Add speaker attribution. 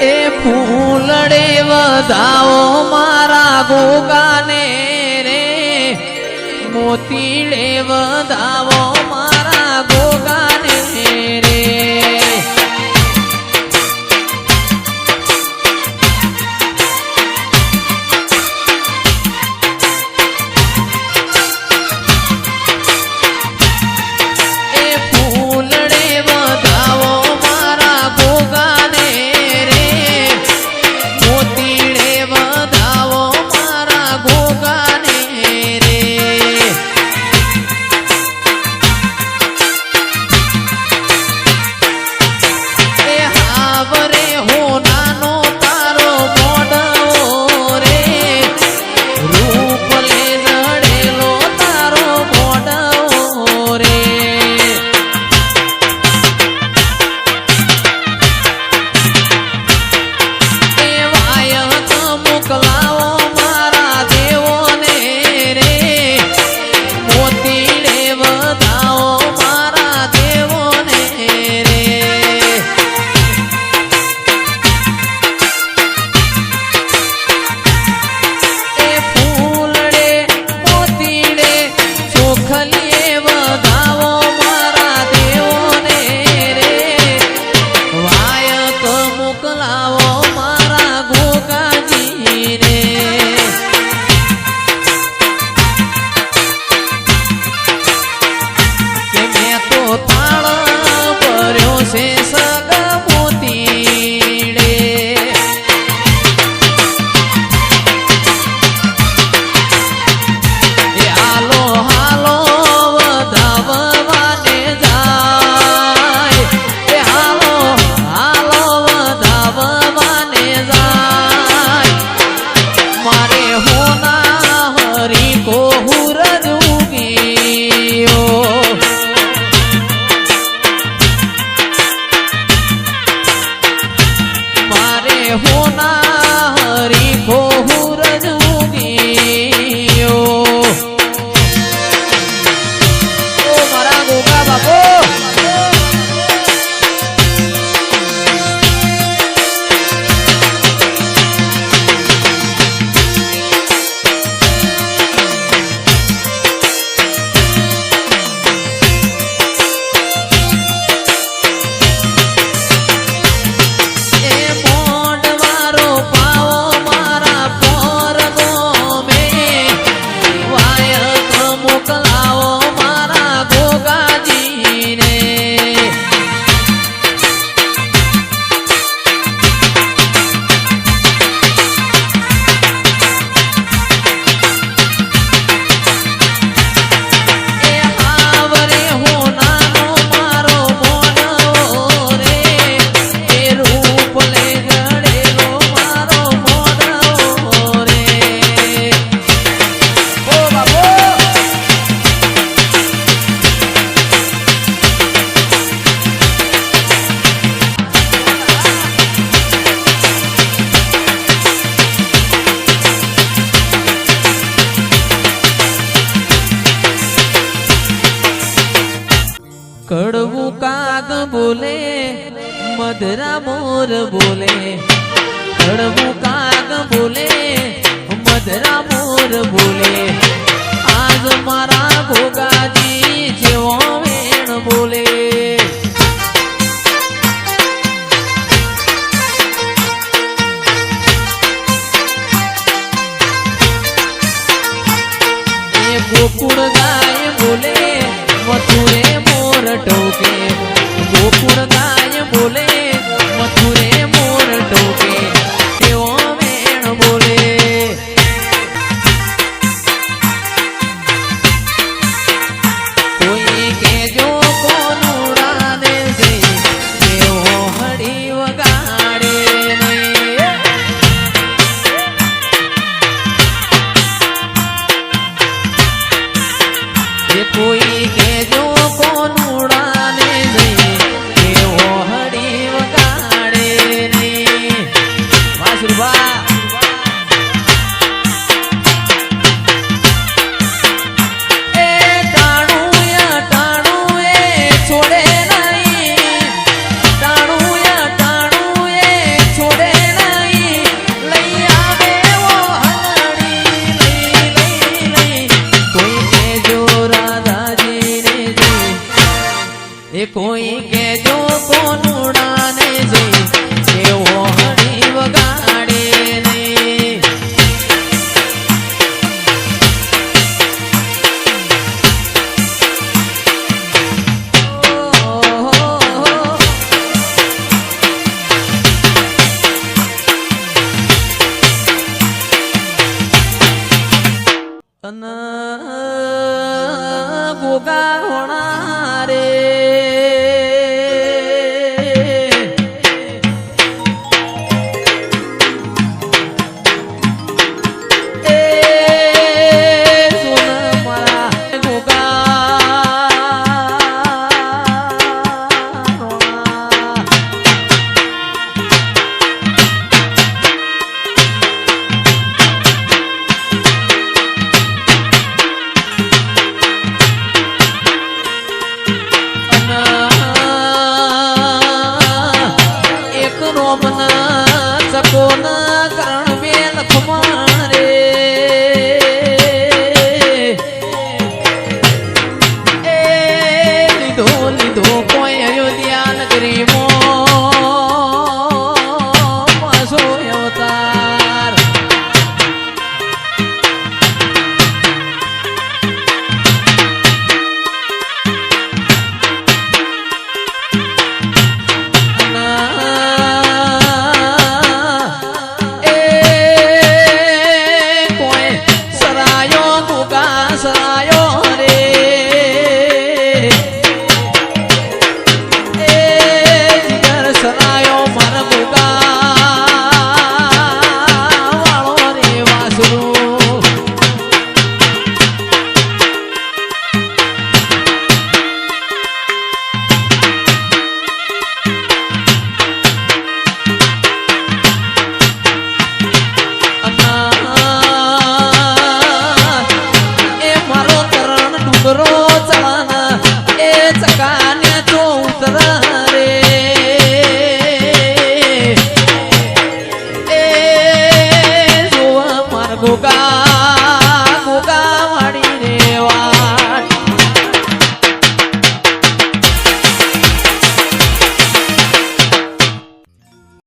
Speaker 1: એ ફૂલડે વધાવો મારા ગોગાને રે. મોતીડે વધાવો મા કડવું કાગ બોલે મધરા મોર બોલે. કડવું કાગ બોલે મધરા મોર બોલે. આજ મારા ભોગાજી જેવો વેણ બોલે. ગોકુળ ગાય બોલે, મથુરે ટોકે. ગોકુળ ગાય બોલે, મથુરે મોર ટોકે. તેઓ વેણ બોલે. કોઈ કેજો કોનું રાધે છે, તેઓ હળી વગાડે કોઈ કોઈ કેજો કોનુડાને જઈ એવો હળી વગાડે હોણા 说话 એ જોવા માર ગોગા